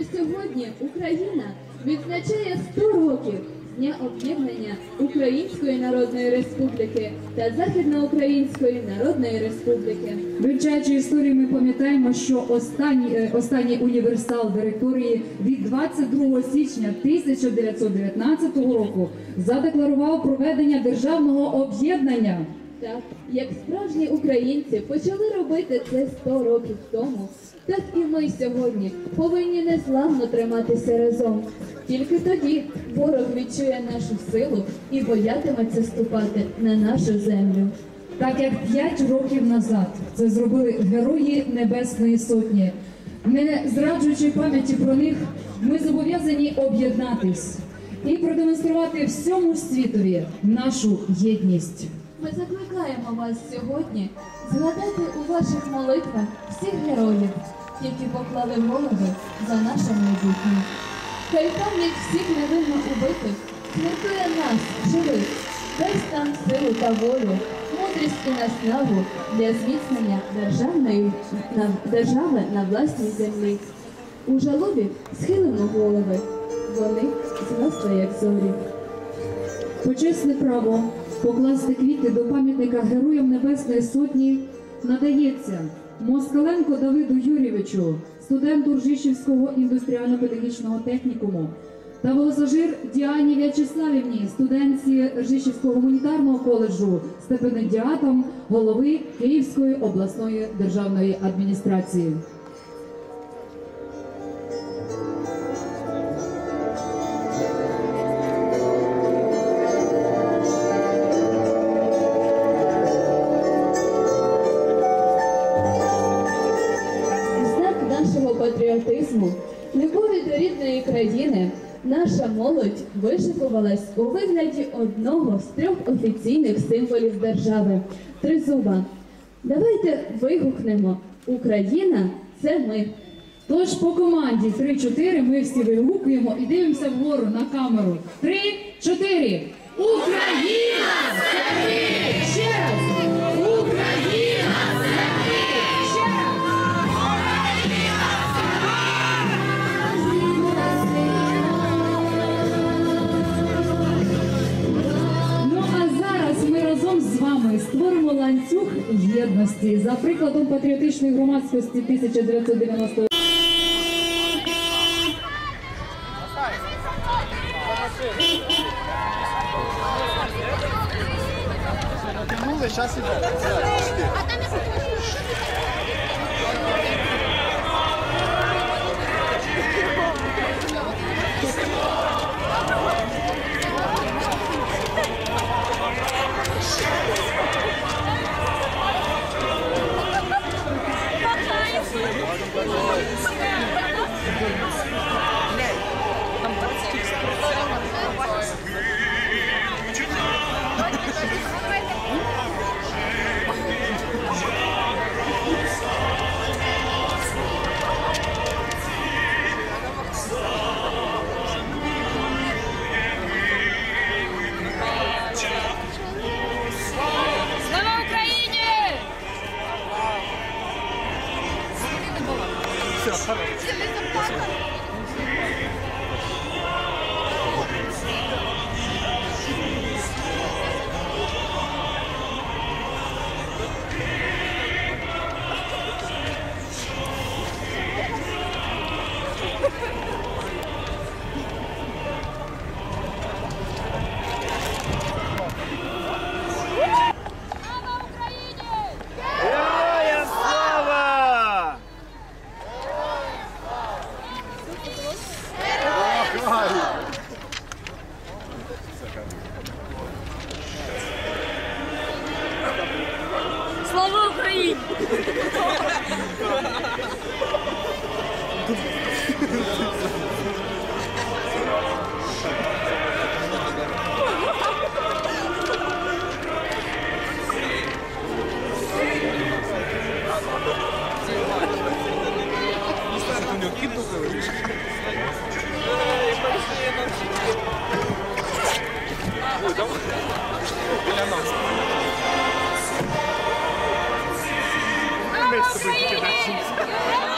Сьогодні Україна відзначає 100 років дня об'єднання Української Народної Республіки та Західноукраїнської Народної Республіки. Вивчаючи історію, ми пам'ятаємо, що останній, е, останній універсал директорії від 22 січня 1919 року задекларував проведення державного об'єднання. Так, як справжні українці почали робити це 100 років тому, так і ми сьогодні повинні незламно триматися разом. Тільки тоді ворог відчує нашу силу і боятиметься ступати на нашу землю. Так як 5 років назад це зробили герої Небесної Сотні. Не зраджуючи пам'яті про них, ми зобов'язані об'єднатись і продемонструвати всьому світові нашу єдність. Ми закликаємо вас сьогодні згадати у ваших молитвах всіх героїв, які поклали голови за наше майбутнє. Хай пам'ять всіх невинно убитих згуртує нас, живих, дасть нам силу та волю, мудрість і наснагу для зміцнення державної держави на власній землі. У жалобі схилимо голови, вони згасли, як зорі. Почесне право покласти квіти до пам'ятника Героям Небесної Сотні надається Москаленко Давиду Юрійовичу, студенту Ржищівського індустріально-педагогічного технікуму, та волосожир Діані В'ячеславівні, студентці Ржищівського гуманітарного коледжу, стипендіатом голови Київської обласної державної адміністрації. Патріотизму, любові до рідної країни, наша молодь вишикувалась у вигляді одного з трьох офіційних символів держави тризуба. Давайте вигукнемо Україна це ми. Тож по команді 3-4 ми всі вигукуємо і дивимося вгору на камеру. 3-4. Україна! Це ми! Створимо ланцюг єдності за прикладом патріотичної громадськості 1990 Натянули, зараз іде. Слава Слава Україні! Olha nós. I'm